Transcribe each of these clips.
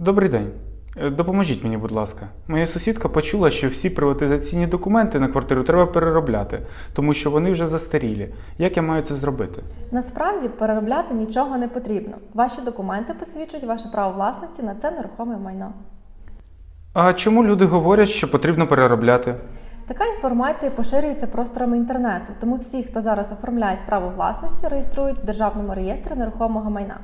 Добрий день. Е, Допоможіть мені, будь ласка. Моя сусідка почула, що всі приватизаційні документи на квартиру треба переробляти, тому що вони вже застарілі. Як я маю це зробити? Насправді переробляти нічого не потрібно. Ваші документи посвідчують ваше право власності на це нерухоме майно. А чому люди говорять, що потрібно переробляти? Така інформація поширюється просторами інтернету, тому всі, хто зараз оформляють право власності, реєструють в Державному реєстрі нерухомого майна.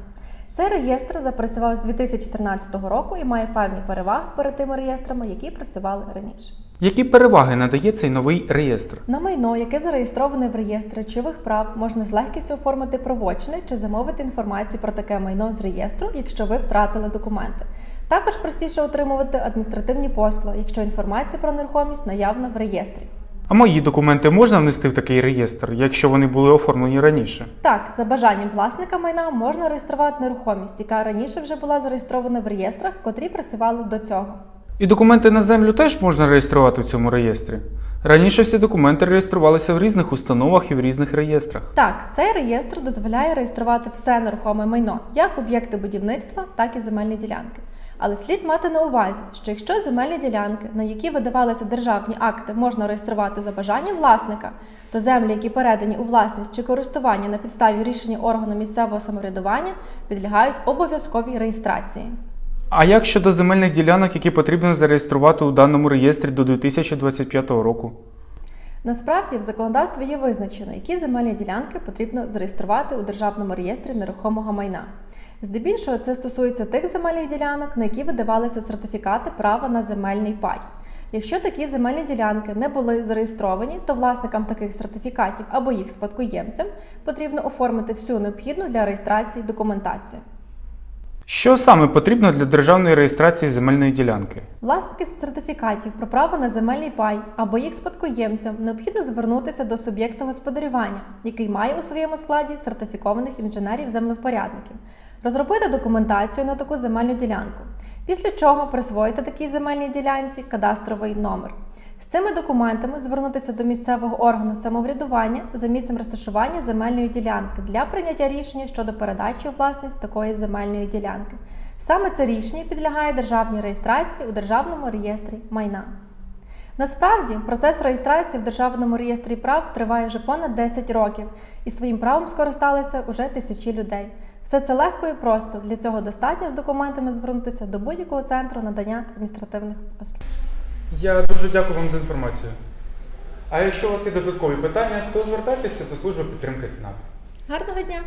Цей реєстр запрацював з 2013 року і має певні переваги перед тими реєстрами, які працювали раніше. Які переваги надає цей новий реєстр? На майно, яке зареєстроване в реєстрі речових прав, можна з легкістю оформити правочини чи замовити інформацію про таке майно з реєстру, якщо ви втратили документи. Також простіше отримувати адміністративні послуги, якщо інформація про нерухомість наявна в реєстрі. А мої документи можна внести в такий реєстр, якщо вони були оформлені раніше? Так, за бажанням власника майна можна реєструвати нерухомість, яка раніше вже була зареєстрована в реєстрах, котрі працювали до цього. І документи на землю теж можна реєструвати в цьому реєстрі. Раніше всі документи реєструвалися в різних установах і в різних реєстрах. Так, цей реєстр дозволяє реєструвати все нерухоме майно, як об'єкти будівництва, так і земельні ділянки. Але слід мати на увазі, що якщо земельні ділянки, на які видавалися державні акти, можна реєструвати за бажанням власника, то землі, які передані у власність чи користування на підставі рішення органу місцевого самоврядування, підлягають обов'язковій реєстрації. А як щодо земельних ділянок, які потрібно зареєструвати у даному реєстрі до 2025 року? Насправді в законодавстві є визначено, які земельні ділянки потрібно зареєструвати у державному реєстрі нерухомого майна. Здебільшого це стосується тих земельних ділянок, на які видавалися сертифікати права на земельний пай. Якщо такі земельні ділянки не були зареєстровані, то власникам таких сертифікатів або їх спадкоємцям потрібно оформити всю необхідну для реєстрації документацію. Що саме потрібно для державної реєстрації земельної ділянки? Власники сертифікатів про право на земельний пай або їх спадкоємцям необхідно звернутися до суб'єкту господарювання, який має у своєму складі сертифікованих інженерів-землевпорядників, розробити документацію на таку земельну ділянку, після чого присвоїти такій земельній ділянці кадастровий номер. З цими документами звернутися до місцевого органу самоврядування за місцем розташування земельної ділянки для прийняття рішення щодо передачі у власність такої земельної ділянки. Саме це рішення підлягає державній реєстрації у Державному реєстрі майна. Насправді, процес реєстрації в Державному реєстрі прав триває вже понад 10 років, і своїм правом скористалися уже тисячі людей. Все це легко і просто. Для цього достатньо з документами звернутися до будь-якого центру надання адміністративних послуг. Я дуже дякую вам за інформацію. А якщо у вас є додаткові питання, то звертайтеся до служби підтримки ЦНАП. Гарного дня!